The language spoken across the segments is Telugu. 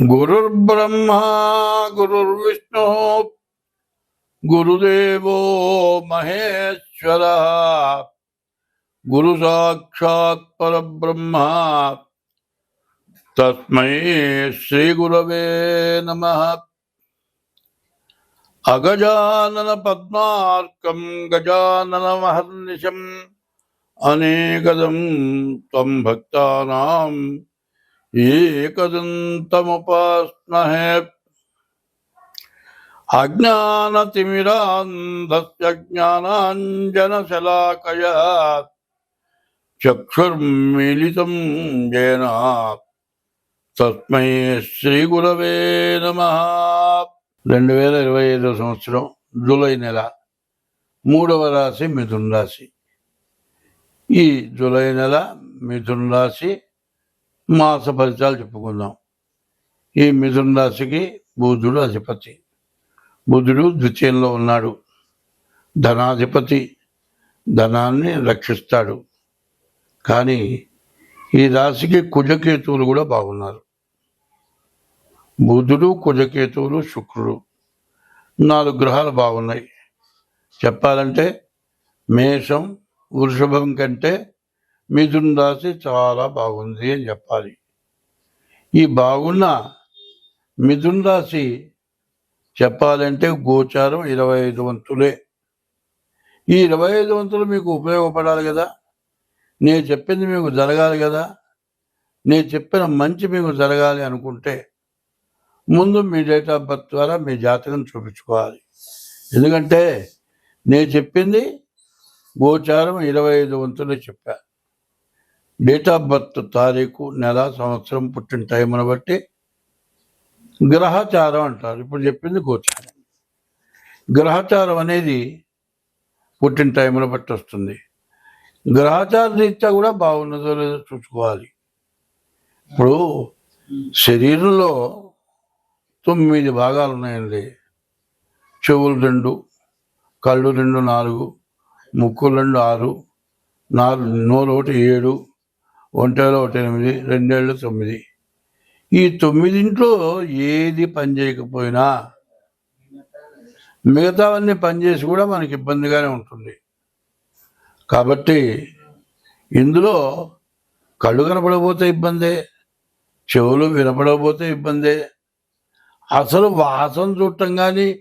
गुरुर्ब्रह्मा, गुरुर्विष्णु, गुरुदेव महेश्वर गुरु साक्षात परब्रह्मा। तस्मै श्री गुरव नम। अगजानन पद्मार्कं गजानन महर्निशम अनेकदम तम भक्ता ఏకదంతముపాస్మహే అజ్ఞానతిమిరాంధస్య జ్ఞానాంజనశలాకయా చక్షుర్మిళితం జేన తస్మై శ్రీ గురవే నమ. రెండు వేల ఇరవై ఐదో సంవత్సరం జూలై నెల మూడవ రాశి మిథున్ రాశి. ఈ జూలై నెల మిథున్ రాశి మాస ఫలితాలు చెప్పుకుందాం. ఈ మిథున రాశికి బుధుడు అధిపతి. బుధుడు ద్వితీయంలో ఉన్నాడు. ధనాధిపతి ధనాన్ని రక్షిస్తాడు. కానీ ఈ రాశికి కుజకేతువులు కూడా బాగున్నారు. బుధుడు కుజకేతువులు శుక్రుడు నాలుగు గ్రహాలు బాగున్నాయి. చెప్పాలంటే మేషం వృషభం కంటే మిథున రాశి చాలా బాగుంది అని చెప్పాలి. ఈ బాగున్న మిథున రాశి చెప్పాలంటే గోచారం ఇరవై ఐదు వంతులే. ఈ ఇరవై ఐదు వంతులు మీకు ఉపయోగపడాలి కదా. నేను చెప్పింది మీకు జరగాలి కదా. నేను చెప్పిన మంచి మీకు జరగాలి అనుకుంటే ముందు మీ డేట్ ఆఫ్ బర్త్ ద్వారా మీ జాతకం చూపించుకోవాలి. ఎందుకంటే నేను చెప్పింది గోచారం ఇరవై ఐదు వంతులే చెప్పాను డేట్ ఆఫ్ బర్త్ తారీఖు నెల సంవత్సరం పుట్టిన టైంను బట్టి గ్రహచారం అంటారు. ఇప్పుడు చెప్పింది గోచారం. గ్రహచారం అనేది పుట్టిన టైంను బట్టి వస్తుంది. గ్రహచార రీత్యా కూడా బాగున్నదో లేదో చూసుకోవాలి. ఇప్పుడు శరీరంలో తొమ్మిది భాగాలు ఉన్నాయండి. చెవులు రెండు కళ్ళు రెండు నాలుగు ముక్కు రెండు ఆరు నాలుగు నోరు ఒకటి ఏడు ఒంటేలో ఒకటి ఎనిమిది రెండేళ్ళు తొమ్మిది. ఈ తొమ్మిదింట్లో ఏది పని చేయకపోయినా మిగతావన్నీ పనిచేసి కూడా మనకి ఇబ్బందిగానే ఉంటుంది. కాబట్టి ఇందులో కళ్ళు కనపడకపోతే ఇబ్బందే చెవులు వినపడకపోతే ఇబ్బందే. అసలు వాసన చూడటం కానీ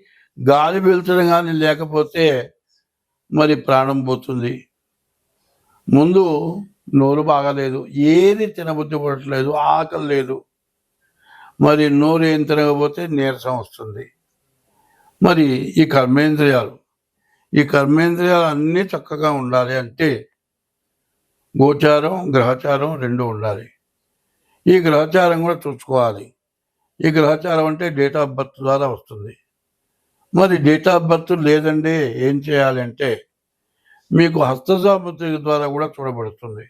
గాలి పీల్చడం కానీ లేకపోతే మరి ప్రాణం పోతుంది. ముందు నోరు బాగాలేదు ఏది తినబుద్ధి పడట్లేదు ఆకలి లేదు. మరి నోరు ఏం తినకపోతే నీరసం వస్తుంది. మరి ఈ కర్మేంద్రియాలు ఈ కర్మేంద్రియాలు అన్నీ చక్కగా ఉండాలి అంటే గోచారం గ్రహచారం రెండు ఉండాలి. ఈ గ్రహచారం కూడా చూసుకోవాలి. ఈ గ్రహచారం అంటే డేట్ ఆఫ్ బర్త్ ద్వారా వస్తుంది. మరి డేట్ ఆఫ్ బర్త్ లేదండి ఏం చేయాలి అంటే మీకు హస్తసాముద్రిక ద్వారా కూడా చూడబడుతుంది.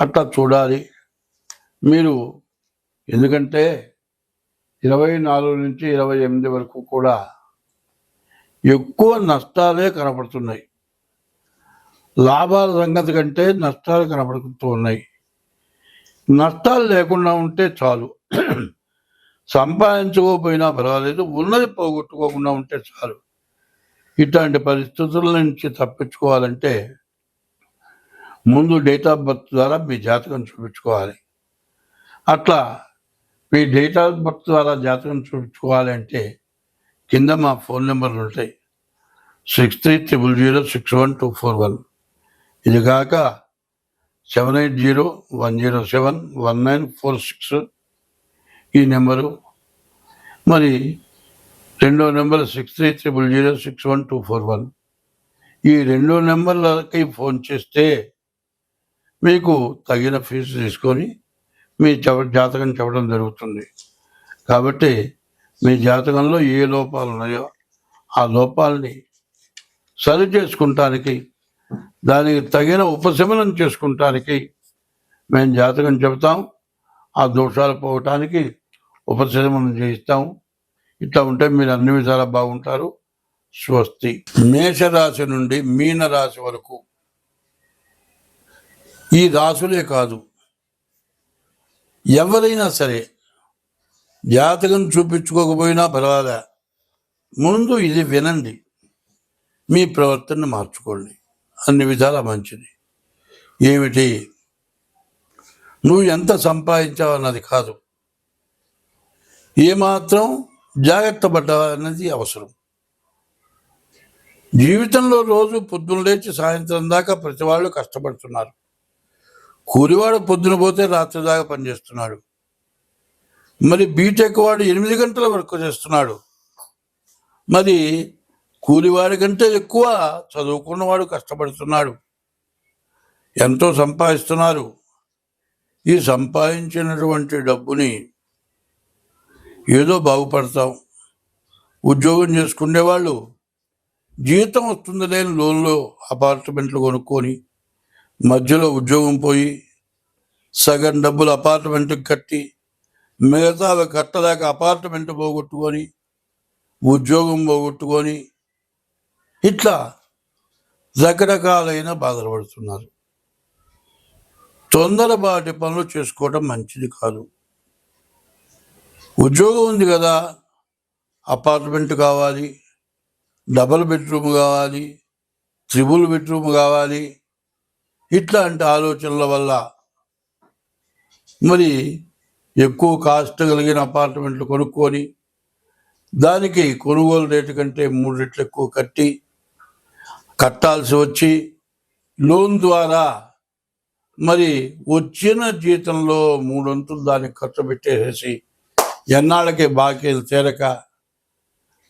అట్లా చూడాలి. మీరు ఎందుకంటే ఇరవై నాలుగు నుంచి ఇరవై ఎనిమిది వరకు కూడా ఎక్కువ నష్టాలే కనపడుతున్నాయి లాభాల సంగతి కంటే నష్టాలు కనపడుతూ ఉన్నాయి. నష్టాలు లేకుండా ఉంటే చాలు. సంపాదించుకోకపోయినా పర్వాలేదు ఉన్నది పోగొట్టుకోకుండా ఉంటే చాలు. ఇట్లాంటి పరిస్థితుల నుంచి తప్పించుకోవాలంటే ముందు డేట్ ఆఫ్ బర్త్ ద్వారా మీ జాతకం చూపించుకోవాలి. అట్లా మీ డేట్ ఆఫ్ బర్త్ ద్వారా జాతకం చూపించుకోవాలి అంటే కింద మా ఫోన్ నెంబర్లు ఉంటాయి. Six three triple zero six one two four one ఇది కాక seven eight zero one zero seven one nine four six ఈ నెంబరు. మరి రెండో number six three triple zero six one two four one ఈ రెండో నెంబర్లకి ఫోన్ చేస్తే మీకు తగిన ఫీజు తీసుకొని మీ చెవ జాతకం చెప్పడం జరుగుతుంది. కాబట్టి మీ జాతకంలో ఏ లోపాలు ఉన్నాయో ఆ లోపాలని సరి చేసుకుంటానికి దానికి తగిన ఉపశమనం చేసుకుంటానికి మేము జాతకం చెబుతాం. ఆ దోషాలు పోవటానికి ఉపశమనం చేయిస్తాం. ఇట్లా ఉంటే మీరు అన్ని విధాలా బాగుంటారు. స్వస్తి. మేషరాశి నుండి మీన రాశి వరకు ఈ రాసులే కాదు. ఎవరైనా సరే జాతకం చూపించుకోకపోయినా పర్వాలే. ముందు ఇది వినండి. మీ ప్రవర్తన మార్చుకోండి. అన్ని విధాల మంచిది. ఏమిటి? నువ్వు ఎంత సంపాదించావు అన్నది కాదు. ఏమాత్రం జాగ్రత్త పడ్డావా అన్నది అవసరం. జీవితంలో రోజు పొద్దున్న లేచి సాయంత్రం దాకా ప్రతి వాళ్ళు కష్టపడుతున్నారు. కూలివాడు పొద్దున పోతే రాత్రి దాకా పనిచేస్తున్నాడు. మరి బీటెక్ వాడు ఎనిమిది గంటల వరకు చేస్తున్నాడు. మరి కూలివాడి కంటే ఎక్కువ చదువుకున్నవాడు కష్టపడుతున్నాడు. ఎంతో సంపాదిస్తున్నారు. ఈ సంపాదించినటువంటి డబ్బుని ఏదో బాగుపడతాం. ఉద్యోగం చేసుకునే వాళ్ళు జీతం వస్తుంది లేని లోన్లో అపార్ట్మెంట్లు కొనుక్కొని మధ్యలో ఉద్యోగం పోయి సగం డబ్బులు అపార్ట్మెంట్కి కట్టి మిగతా కట్టలేక అపార్ట్మెంట్ పోగొట్టుకొని ఉద్యోగం పోగొట్టుకొని ఇట్లా రకరకాలైన బాధలు పడుతున్నారు. తొందరపాటి పనులు చేసుకోవడం మంచిది కాదు. ఉద్యోగం ఉంది కదా అపార్ట్మెంట్ కావాలి డబల్ బెడ్రూమ్ కావాలి త్రిబుల్ బెడ్రూమ్ కావాలి ఇట్లాంటి ఆలోచనల వల్ల మరి ఎక్కువ కాస్ట్ కలిగిన అపార్ట్మెంట్లు కొనుక్కొని దానికి కొనుగోలు రేటు కంటే మూడు రెట్లు ఎక్కువ కట్టి కట్టాల్సి వచ్చి లోన్ ద్వారా మరి వచ్చిన జీతంలో మూడొంతులు దానికి ఖర్చు పెట్టేసేసి ఎన్నాళ్ళకి బాకీలు తీరక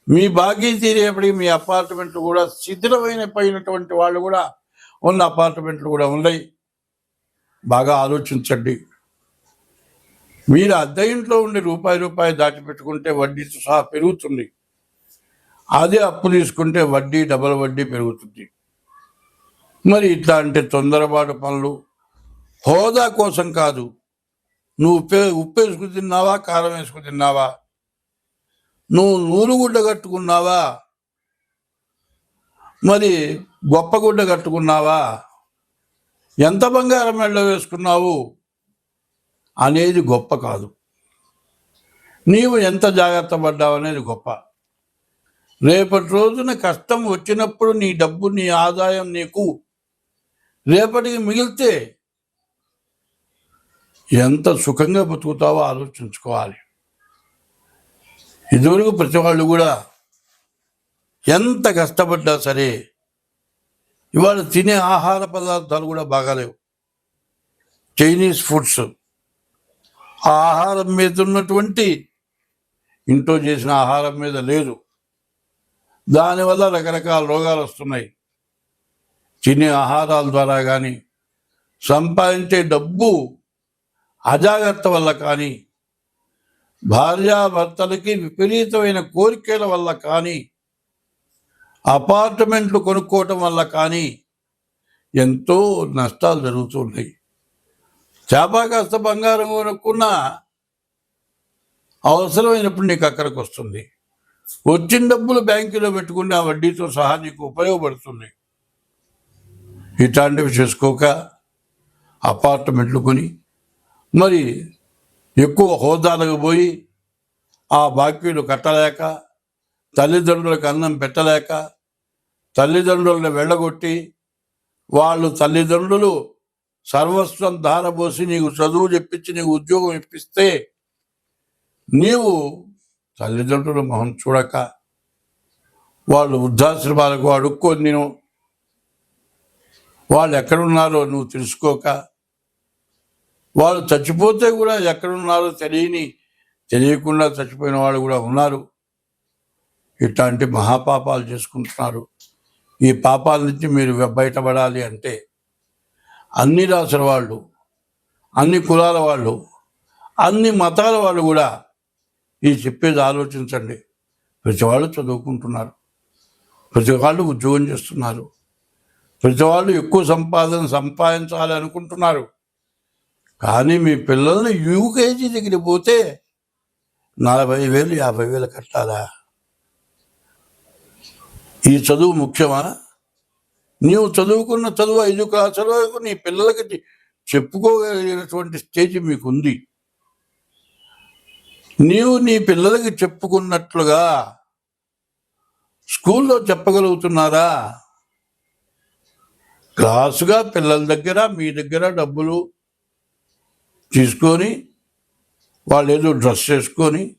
మీ బాకీ తీరేపటికి మీ అపార్ట్మెంట్ కూడా శిథిలమైన పోయినటువంటి వాళ్ళు కూడా ఉన్న అపార్ట్మెంట్లు కూడా ఉన్నాయి. బాగా ఆలోచించండి. మీరు అద్దె ఇంట్లో ఉండి రూపాయి రూపాయి దాచిపెట్టుకుంటే వడ్డీతో సహా పెరుగుతుంది. అదే అప్పు తీసుకుంటే వడ్డీ డబల్ వడ్డీ పెరుగుతుంది. మరి ఇట్లాంటి తొందరపాటు పనులు హోదా కోసం కాదు. నువ్వు ఉప్పే ఉప్పు వేసుకుని తిన్నావా కారం వేసుకు తిన్నావా? నువ్వు నూరు గుడ్డ కట్టుకున్నావా? మరి గొప్ప గుడ్డ కట్టుకున్నావా? ఎంత బంగారం మెళ్ళ వేసుకున్నావు? అనేది గొప్ప కాదు. నీవు ఎంత జాగ్రత్త పడ్డావు అనేది గొప్ప. రేపటి రోజున కష్టం వచ్చినప్పుడు నీ డబ్బు నీ ఆదాయం నీకు రేపటికి మిగిలితే ఎంత సుఖంగా బతుకుతావో ఆలోచించుకోవాలి. ఇదివరకు ప్రతి వాళ్ళు కూడా ఎంత కష్టపడ్డా సరే ఇవాళ తినే ఆహార పదార్థాలు కూడా బాగాలేవు. Chinese foods. ఆ ఆహారం మీద ఉన్నటువంటి ఇంట్లో చేసిన ఆహారం మీద లేదు. దానివల్ల రకరకాల రోగాలు వస్తున్నాయి. తినే ఆహారాల ద్వారా కానీ సంపాదించే డబ్బు అజాగ్రత్త వల్ల కానీ భార్యాభర్తలకి విపరీతమైన కోరికల వల్ల కానీ అపార్ట్మెంట్లు కొనుక్కోవటం వల్ల కానీ ఎంతో నష్టాలు జరుగుతున్నాయి చేప కాస్త బంగారం కొనుక్కున్నా అవసరమైనప్పుడు నీకు అక్కడికి వస్తుంది. వచ్చిన డబ్బులు బ్యాంకులో పెట్టుకుని ఆ వడ్డీతో సహా నీకు ఉపయోగపడుతుంది. ఇట్లాంటివి చేసుకోక అపార్ట్మెంట్లు కొని మరి ఎక్కువ హోదాలకు పోయి ఆ బాకీలు కట్టలేక తల్లిదండ్రులకు అన్నం పెట్టలేక తల్లిదండ్రులను వెళ్ళగొట్టి వాళ్ళు తల్లిదండ్రులు సర్వస్వం ధారపోసి నీకు చదువు చెప్పించి నీకు ఉద్యోగం ఇప్పిస్తే నీవు తల్లిదండ్రులు మొహం చూడక వాళ్ళు వృద్ధాశ్రమాలకు అడుక్కొని నేను వాళ్ళు ఎక్కడున్నారో నువ్వు తెలుసుకోక వాళ్ళు చచ్చిపోతే కూడా ఎక్కడున్నారో తెలియని తెలియకుండా చచ్చిపోయిన వాళ్ళు కూడా ఉన్నారు. ఇట్లాంటి మహాపాపాలు చేసుకుంటున్నారు. ఈ పాపాల నుంచి మీరు బయటపడాలి అంటే అన్ని రాసుల వాళ్ళు అన్ని కులాల వాళ్ళు అన్ని మతాల వాళ్ళు కూడా ఈ చెప్పేది ఆలోచించండి. ప్రతి వాళ్ళు చదువుకుంటున్నారు. ప్రతి వాళ్ళు ఉద్యోగం చేస్తున్నారు. ప్రతి వాళ్ళు ఎక్కువ సంపాదన సంపాదించాలి అనుకుంటున్నారు. కానీ మీ పిల్లల్ని యూకేజీ దగ్గరికి పోతే నలభై వేలు యాభై వేలు కట్టాలా? ఈ చదువు ముఖ్యమా? నీవు చదువుకున్న చదువు ఐదు క్లాసుల నీ పిల్లలకి చెప్పుకోగలిగినటువంటి స్టేజ్ మీకు ఉంది నీవు నీ పిల్లలకి చెప్పుకున్నట్లుగా స్కూల్లో చెప్పగలుగుతున్నారా? క్లాసుగా పిల్లల దగ్గర మీ దగ్గర డబ్బులు తీసుకొని వాళ్ళు ఏదో డ్రెస్ చేసుకొని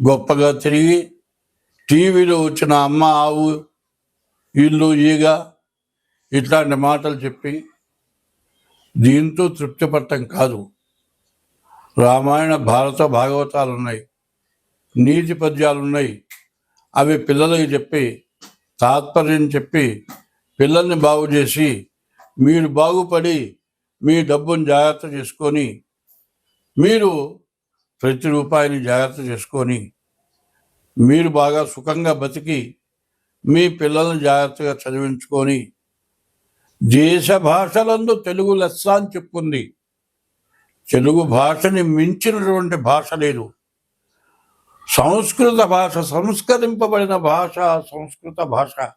గొప్పగా తిరిగి టీవీలో వచ్చిన అమ్మ ఆవు ఇల్లు ఈగ ఇట్లాంటి మాటలు చెప్పి దీంతో తృప్తి పట్టం కాదు. రామాయణ భారత భాగవతాలు ఉన్నాయి నీతి పద్యాలు ఉన్నాయి అవి పిల్లలకి చెప్పి తాత్పర్యం చెప్పి పిల్లల్ని బాగు చేసి మీరు బాగుపడి మీ డబ్బును జాగ్రత్త చేసుకొని మీరు ప్రతి రూపాయిని జాగ్రత్త చేసుకొని మీరు బాగా సుఖంగా బతికి మీ పిల్లలను జాగ్రత్తగా చదివించుకొని దేశ భాషలందు తెలుగు లెస్స అని చెప్పుకుంది తెలుగు భాషని మించినటువంటి భాష లేదు. సంస్కృత భాష సంస్కరింపబడిన భాష సంస్కృత భాష.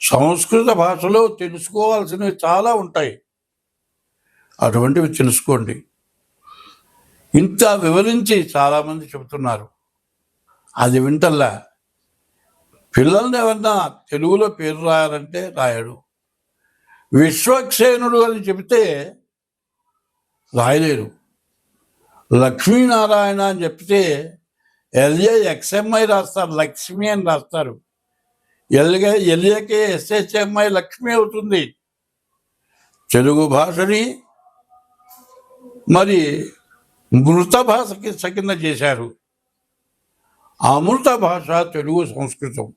సంస్కృత భాషలో తెలుసుకోవాల్సినవి చాలా ఉంటాయి. అటువంటివి తెలుసుకోండి. ఇంత వివరించి చాలామంది చెబుతున్నారు. అది వింటల్లా. పిల్లల్ని ఎవరన్నా తెలుగులో పేరు రాయాలంటే రాయడు. విశ్వక్సేనుడు అని చెబితే రాయలేరు. లక్ష్మీనారాయణ అని చెప్తే ఎల్ఏ ఎక్స్ఎంఐ రాస్తారు లక్ష్మి అని రాస్తారు. ఎల్గే ఎల్ఏకే ఎస్హెచ్ఎంఐ లక్ష్మి అవుతుంది. తెలుగు భాషని మరి మృత భాషకి సకింద చేశారు. ఆ భాష తెలుగు సంస్కృతం.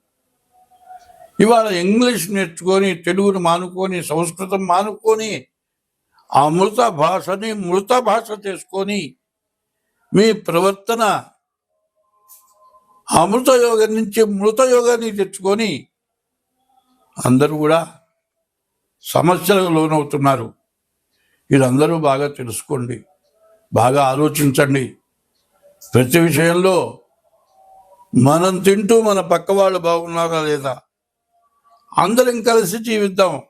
ఇవాళ ఇంగ్లీష్ నేర్చుకొని తెలుగును మానుకొని సంస్కృతం మానుకొని అమృత భాషని మృత భాష చేసుకొని మీ ప్రవర్తన అమృత యోగం నుంచి మృత యోగాన్ని తెచ్చుకొని అందరూ కూడా సమస్యలకు లోనవుతున్నారు. ఇదందరూ బాగా తెలుసుకోండి. బాగా ఆలోచించండి. ప్రతి విషయంలో మనం తింటూ మన పక్క వాళ్ళు బాగున్నారా లేదా? అందరం కలిసి జీవిద్దాం.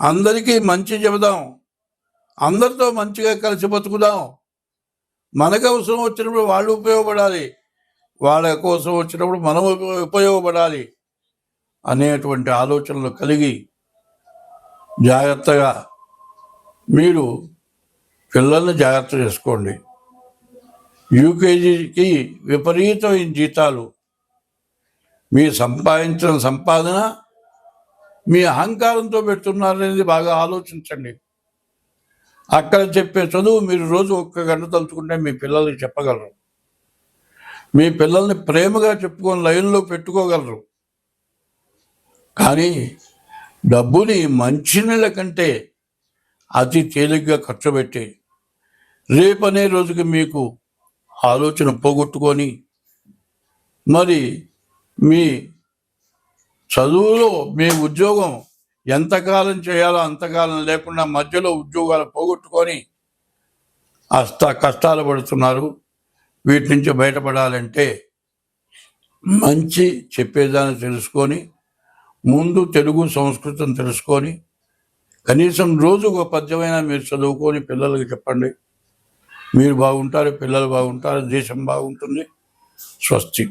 అందరికీ మంచి చెబుదాం. అందరితో మంచిగా కలిసి బతుకుదాం. మనకు అవసరం వచ్చినప్పుడు వాళ్ళు ఉపయోగపడాలి. వాళ్ళ కోసం వచ్చినప్పుడు మనం ఉపయోగపడాలి అనేటువంటి ఆలోచనలు కలిగి జాగ్రత్తగా మీరు పిల్లల్ని జాగ్రత్త చేసుకోండి. యూకేజీకి విపరీతమైన జీతాలు. మీ సంపాదించిన సంపాదన మీ అహంకారంతో పెడుతున్నారనేది బాగా ఆలోచించండి. అక్కడ చెప్పే చదువు మీరు రోజు ఒక్క గంట తలుచుకుంటే మీ పిల్లలకి చెప్పగలరు. మీ పిల్లల్ని ప్రేమగా చెప్పుకొని లైన్లో పెట్టుకోగలరు. కానీ డబ్బుని మంచినీళ్ళ కంటే అతి తేలిగ్గా ఖర్చు పెట్టి రేపనే రోజుకి మీకు ఆలోచన పోగొట్టుకొని మరి మీ చదువులో మీ ఉద్యోగం ఎంతకాలం చేయాలో అంతకాలం లేకుండా మధ్యలో ఉద్యోగాలు పోగొట్టుకొని అస్త కష్టాలు పడుతున్నారు. వీటి నుంచి బయటపడాలంటే మంచి చెప్పేదాన్ని తెలుసుకొని ముందు తెలుగు సంస్కృతం తెలుసుకొని కనీసం రోజు ఒక పద్యమైనా మీరు చదువుకొని పిల్లలకి చెప్పండి. మీరు బాగుంటారు పిల్లలు బాగుంటారు దేశం బాగుంటుంది. స్వస్తి.